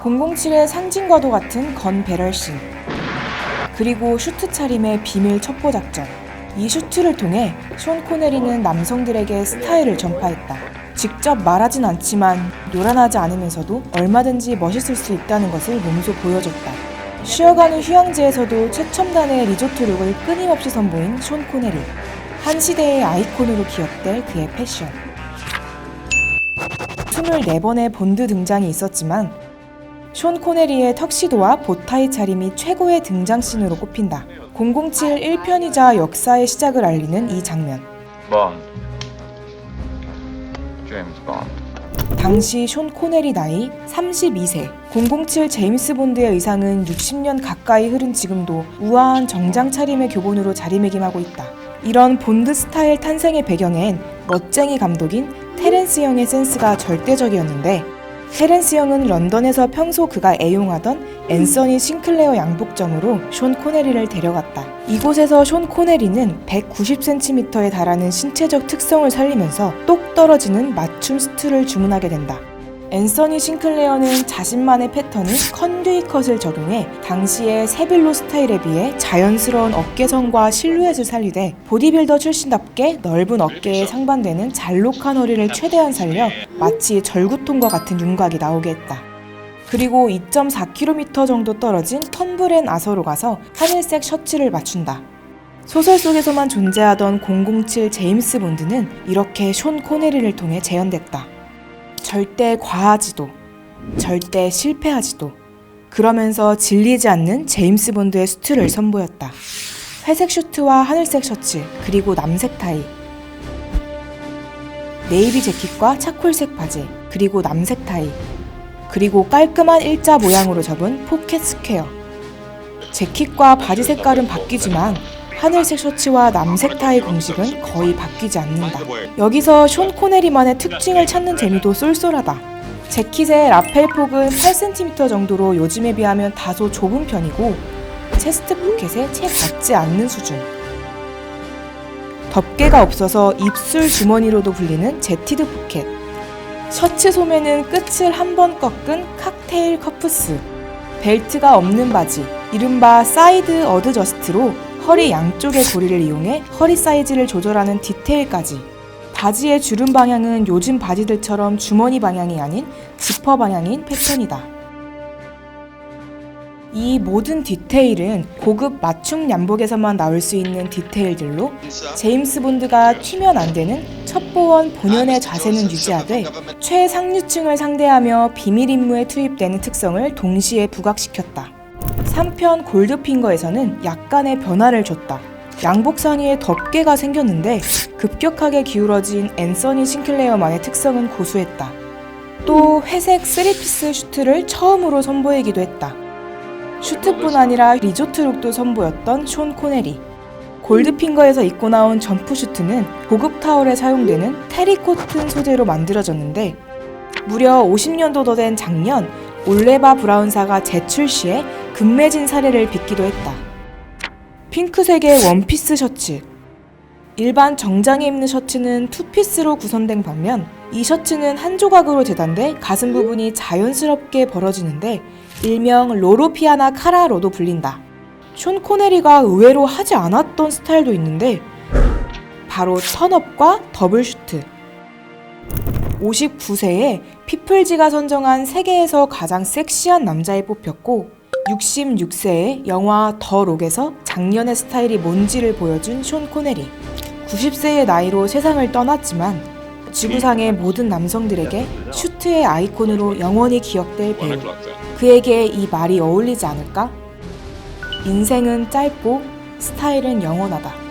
007의 상징과도 같은 건 배럴씬 그리고 슈트 차림의 비밀 첩보 작전. 이 슈트를 통해 숀 코네리는 남성들에게 스타일을 전파했다. 직접 말하진 않지만 요란하지 않으면서도 얼마든지 멋있을 수 있다는 것을 몸소 보여줬다. 쉬어가는 휴양지에서도 최첨단의 리조트 룩을 끊임없이 선보인 숀 코네리. 한 시대의 아이콘으로 기억될 그의 패션. 24번의 본드 등장이 있었지만 숀 코네리의 턱시도와 보타이 차림이 최고의 등장씬으로 꼽힌다. 007 1편이자 역사의 시작을 알리는 이 장면. Bond. James Bond. 당시 숀 코네리 나이 32세. 007 제임스 본드의 의상은 60년 가까이 흐른 지금도 우아한 정장 차림의 교본으로 자리매김하고 있다. 이런 본드 스타일 탄생의 배경엔 멋쟁이 감독인 테렌스 형의 센스가 절대적이었는데 테렌스 형은 런던에서 평소 그가 애용하던 앤서니 싱클레어 양복점으로 숀 코네리를 데려갔다. 이곳에서 숀 코네리는 190cm에 달하는 신체적 특성을 살리면서 똑 떨어지는 맞춤 스투를 주문하게 된다. 앤서니 싱클레어는 자신만의 패턴인 컨듀이 컷을 적용해 당시의 세빌로 스타일에 비해 자연스러운 어깨선과 실루엣을 살리되 보디빌더 출신답게 넓은 어깨에 상반되는 잘록한 허리를 최대한 살려 마치 절구통과 같은 윤곽이 나오게 했다. 그리고 2.4km 정도 떨어진 텀블앤 아서로 가서 하늘색 셔츠를 맞춘다. 소설 속에서만 존재하던 007 제임스 본드는 이렇게 숀 코네리를 통해 재현됐다. 절대 과하지도, 절대 실패하지도, 그러면서 질리지 않는 제임스 본드의 수트를 선보였다. 회색 슈트와 하늘색 셔츠, 그리고 남색 타이. 네이비 재킷과 차콜색 바지, 그리고 남색 타이. 그리고 깔끔한 일자 모양으로 접은 포켓 스퀘어. 재킷과 바지 색깔은 바뀌지만 하늘색 셔츠와 남색 타이 공식은 거의 바뀌지 않는다. 여기서 숀 코네리만의 특징을 찾는 재미도 쏠쏠하다. 재킷의 라펠 폭은 8cm 정도로 요즘에 비하면 다소 좁은 편이고 체스트 포켓에 채 닿지 않는 수준. 덮개가 없어서 입술 주머니로도 불리는 제티드 포켓. 셔츠 소매는 끝을 한 번 꺾은 칵테일 커프스. 벨트가 없는 바지, 이른바 사이드 어드저스트로 허리 양쪽의 고리를 이용해 허리 사이즈를 조절하는 디테일까지. 바지의 주름 방향은 요즘 바지들처럼 주머니 방향이 아닌 지퍼 방향인 패턴이다. 이 모든 디테일은 고급 맞춤 양복에서만 나올 수 있는 디테일들로 제임스 본드가 튀면 안 되는 첩보원 본연의 자세는 유지하되 최상류층을 상대하며 비밀 임무에 투입되는 특성을 동시에 부각시켰다. 3편 골드핑거에서는 약간의 변화를 줬다. 양복 상의에 덮개가 생겼는데 급격하게 기울어진 앤서니 싱클레어만의 특성은 고수했다. 또 회색 쓰리피스 슈트를 처음으로 선보이기도 했다. 슈트뿐 아니라 리조트 룩도 선보였던 숀 코네리. 골드핑거에서 입고 나온 점프 슈트는 고급 타월에 사용되는 테리코튼 소재로 만들어졌는데 무려 50년도 더 된 작년 올레바 브라운사가 재출시해 금매진 사례를 빚기도 했다. 핑크색의 원피스 셔츠. 일반 정장에 입는 셔츠는 투피스로 구성된 반면 이 셔츠는 한 조각으로 재단돼 가슴 부분이 자연스럽게 벌어지는데 일명 로로피아나 카라로도 불린다. 숀 코네리가 의외로 하지 않았던 스타일도 있는데 바로 턴업과 더블 슈트. 59세에 피플지가 선정한 세계에서 가장 섹시한 남자에 뽑혔고 66세에 영화 더 록에서 작년의 스타일이 뭔지를 보여준 숀 코네리. 90세의 나이로 세상을 떠났지만 지구상의 모든 남성들에게 슈트의 아이콘으로 영원히 기억될 배우. 그에게 이 말이 어울리지 않을까? 인생은 짧고 스타일은 영원하다.